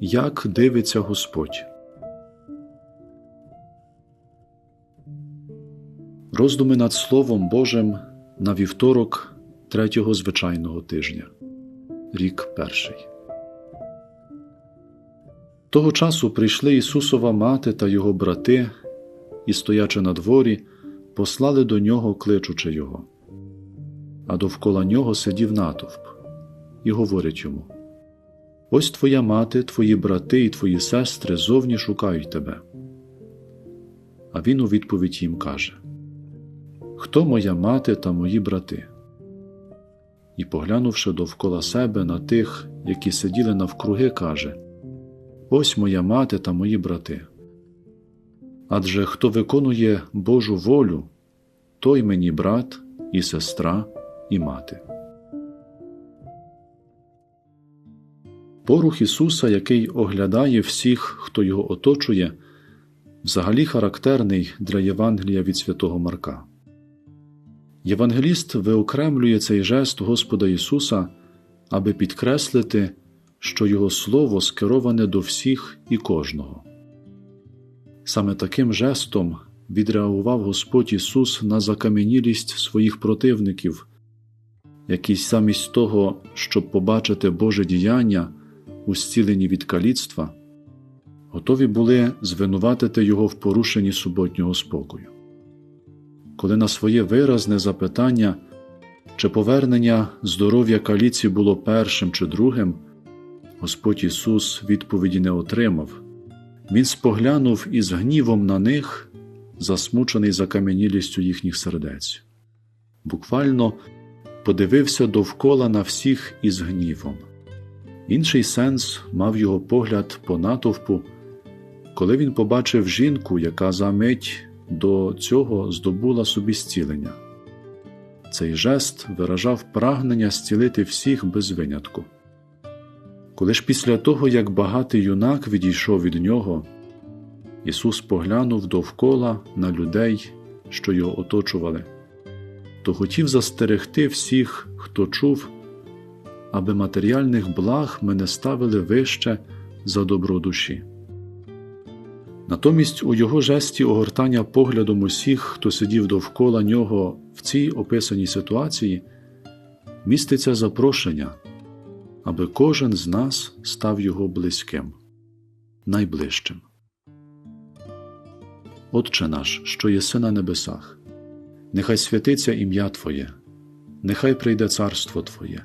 Як дивиться Господь. Роздуми над Словом Божим на вівторок третього звичайного тижня. Рік перший. Того часу прийшли Ісусова мати та його брати і, стоячи на дворі, послали до нього, кличучи його. А довкола нього сидів натовп, і говорять йому: Ось твоя мати, твої брати і твої сестри зовні шукають тебе. А він у відповідь їм каже: Хто моя мати та мої брати? І, поглянувши довкола себе на тих, які сиділи навкруги, каже: Ось моя мати та мої брати. Адже хто виконує Божу волю, той мені брат і сестра і мати. Порух Ісуса, який оглядає всіх, хто його оточує, взагалі характерний для Євангелія від святого Марка. Євангеліст виокремлює цей жест Господа Ісуса, аби підкреслити, що Його Слово скероване до всіх і кожного. Саме таким жестом відреагував Господь Ісус на закам'янілість своїх противників, які замість того, щоб побачити Боже діяння у зціленні від каліцтва, готові були звинуватити Його в порушенні суботнього спокою. Коли на своє виразне запитання, чи повернення здоров'я каліці було першим чи другим, Господь Ісус відповіді не отримав. Він споглянув із гнівом на них, засмучений закам'янілістю їхніх сердець. Буквально подивився довкола на всіх із гнівом. Інший сенс мав його погляд по натовпу, коли він побачив жінку, яка за мить до цього здобула собі зцілення. Цей жест виражав прагнення зцілити всіх без винятку. Коли ж після того, як багатий юнак відійшов від нього, Ісус поглянув довкола на людей, що його оточували, то хотів застерегти всіх, хто чув, аби матеріальних благ ми не ставили вище за добро душі. Натомість у його жесті огортання поглядом усіх, хто сидів довкола нього в цій описаній ситуації, міститься запрошення аби кожен з нас став його близьким, найближчим. Отче наш, що єси на небесах, нехай святиться ім'я Твоє, нехай прийде царство Твоє,